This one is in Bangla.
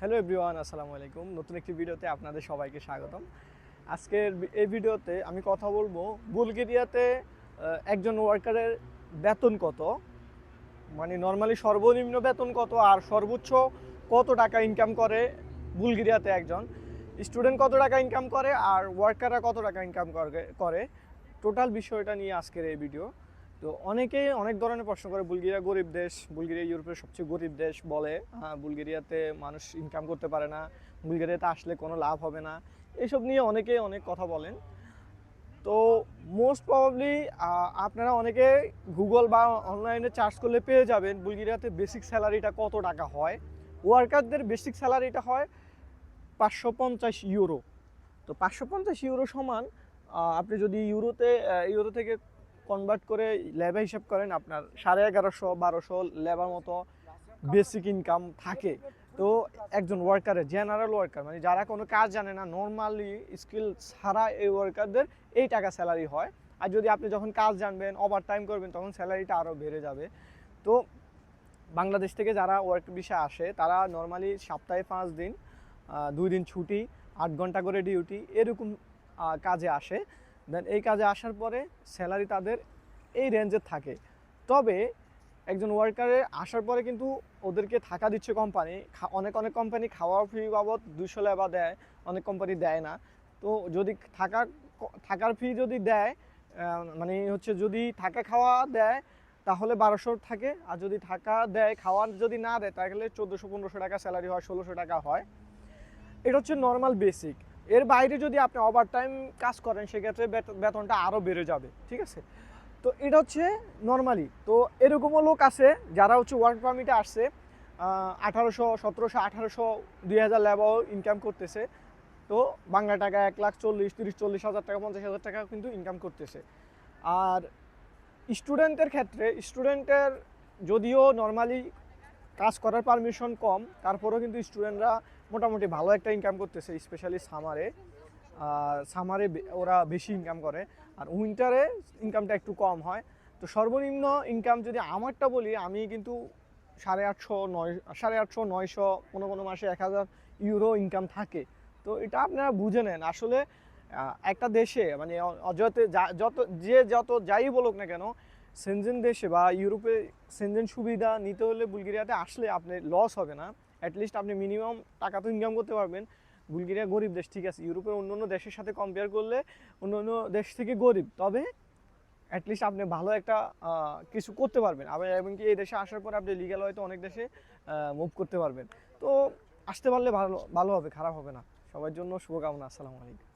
হ্যালো এভরিওয়ান, আসসালামু আলাইকুম। নতুন একটি ভিডিওতে আপনাদের সবাইকে স্বাগতম। আজকের এই ভিডিওতে আমি কথা বলব বুলগেরিয়াতে একজন ওয়ার্কারের বেতন কত? মানে নর্মালি সর্বনিম্ন বেতন কত আর সর্বোচ্চ কত টাকা ইনকাম করে বুলগেরিয়াতে একজন? স্টুডেন্ট কত টাকা ইনকাম করে আর ওয়ার্কাররা কত টাকা ইনকাম করে? টোটাল বিষয়টা নিয়ে আজকের এই ভিডিও তো অনেকেই অনেক ধরনের প্রশ্ন করে, বুলগেরিয়া গরিব দেশ, বুলগেরিয়া ইউরোপের সবচেয়ে গরিব দেশ বলে হ্যাঁ বুলগেরিয়াতে মানুষ ইনকাম করতে পারে না, বুলগেরিয়াতে আসলে কোনো লাভ হবে না, এসব নিয়ে অনেকেই অনেক কথা বলেন। তো মোস্ট প্রবাবলি আপনারা অনেকে গুগল বা অনলাইনে চার্জ করলে পেয়ে যাবেন বুলগেরিয়াতে বেসিক স্যালারিটা কত টাকা হয়। ওয়ার্কারদের বেসিক স্যালারিটা হয় পাঁচশো পঞ্চাশ ইউরো তো পাঁচশো পঞ্চাশ ইউরো সমান আপনি যদি ইউরোতে ইউরো থেকে কনভার্ট করে লেবার হিসাব করেন, আপনার সাড়ে এগারোশো, বারোশো লেবার মতো বেসিক ইনকাম থাকে। তো একজন ওয়ার্কারের জেনারেল ওয়ার্কার মানে যারা কোনো কাজ জানে না নর্মালি স্কিল ছাড়া এই ওয়ার্কারদের এই টাকা স্যালারি হয়। আর যদি আপনি যখন কাজ জানবেন ওভার টাইম করবেন, তখন স্যালারিটা আরও বেড়ে যাবে। তো বাংলাদেশ থেকে যারা ওয়ার্ক বিষয়ে আসে, তারা নর্মালি সপ্তাহে পাঁচ দিন দুই দিন ছুটি, আট ঘণ্টা করে ডিউটি এরকম কাজে আসে। দেন এই কাজে আসার পরে স্যালারি তাদের এই রেঞ্জের থাকে। তবে একজন ওয়ার্কারে আসার পরে কিন্তু ওদেরকে থাকা দিচ্ছে কোম্পানি অনেক অনেক কোম্পানি খাওয়া ফি বাবদ দুশো লেবা দেয়, অনেক কোম্পানি দেয় না। তো যদি থাকা, থাকার ফি যদি দেয় মানে হচ্ছে যদি থাকা খাওয়া দেয়, তাহলে বারোশো থাকে। আর যদি থাকা দেয় খাওয়ার যদি না দেয়, তাহলে চোদ্দোশো, পনেরোশো টাকা স্যালারি হয়, ষোলোশো টাকা হয়। এটা হচ্ছে নর্মাল বেসিক এর বাইরে যদি আপনি ওভার টাইম কাজ করেন, সেক্ষেত্রে বেতনটা আরও বেড়ে যাবে, ঠিক আছে? তো এটা হচ্ছে নর্মালি তো এরকমও লোক আছে, যারা হচ্ছে ওয়ার্ক পারমিটে আসছে আঠারোশো, সতেরোশো, আঠারোশো, দুই হাজার লেবাও ইনকাম করতেছে। তো বাংলা টাকা এক লাখ চল্লিশ, তিরিশ, চল্লিশ হাজার টাকা, পঞ্চাশ হাজার টাকা কিন্তু ইনকাম করতেছে। আর স্টুডেন্টের ক্ষেত্রে স্টুডেন্টের যদিও নর্মালি কাজ করার পারমিশন কম, তারপরেও কিন্তু স্টুডেন্টরা মোটামুটি ভালো একটা ইনকাম করতেছে স্পেশালি সামারে সামারে ওরা বেশি ইনকাম করে। আর উইন্টারে ইনকামটা একটু কম হয়। তো সর্বনিম্ন ইনকাম যদি আমারটা বলি, আমি কিন্তু সাড়ে আটশো নয়, সাড়ে আটশো, নয়শো, কোনো কোনো মাসে এক হাজার ইউরো ইনকাম থাকে। তো এটা আপনারা বুঝে নেন। আসলে একটা দেশে মানে যত যত যে যত যাই বলুক না কেন সেনজেন দেশে বা ইউরোপে সেনজেন সুবিধা নিতে হলে বুলগেরিয়াতে আসলে আপনি লস হবে না। অ্যাটলিস্ট আপনি মিনিমাম টাকা তো ইনকাম করতে পারবেন। বুলগেরিয়া গরিব দেশ, ঠিক আছে। ইউরোপের অন্য অন্য দেশের সাথে কম্পেয়ার করলে অন্য অন্য দেশ থেকে গরিব। তবে অ্যাটলিস্ট আপনি ভালো একটা কিছু করতে পারবেন। আবার এমনকি এই দেশে আসার পর আপনি লিগ্যাল হয়তো অনেক দেশে মুভ করতে পারবেন। তো আসতে পারলে ভালো ভালো হবে, খারাপ হবে না। সবার জন্য শুভকামনা। আসসালামু আলাইকুম।